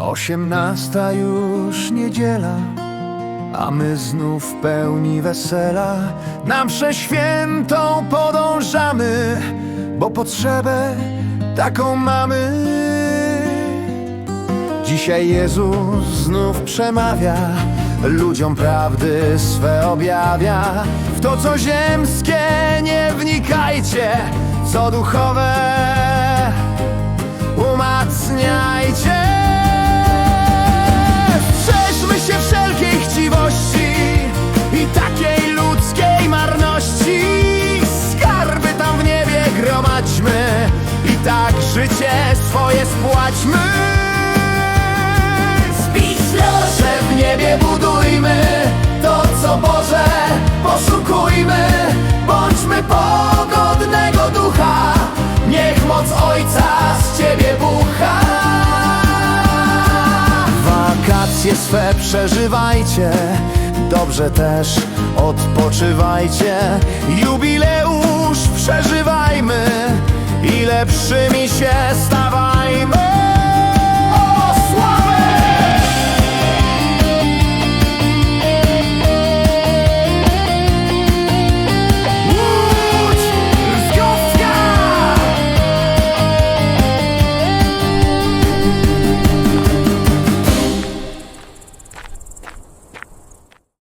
Osiemnasta już niedziela, a my znów pełni wesela. Na mszę świętą podążamy, bo potrzebę taką mamy. Dzisiaj Jezus znów przemawia, ludziom prawdy swe objawia. W to co ziemskie nie wnikajcie, co duchowe umacniajcie. Tak życie swoje spłaćmy. Że w niebie budujmy to, co Boże, poszukujmy, bądźmy pogodnego ducha. Niech moc Ojca z Ciebie bucha. Wakacje swe przeżywajcie, dobrze też odpoczywajcie. Jubileusz lepszymi się stawajmy.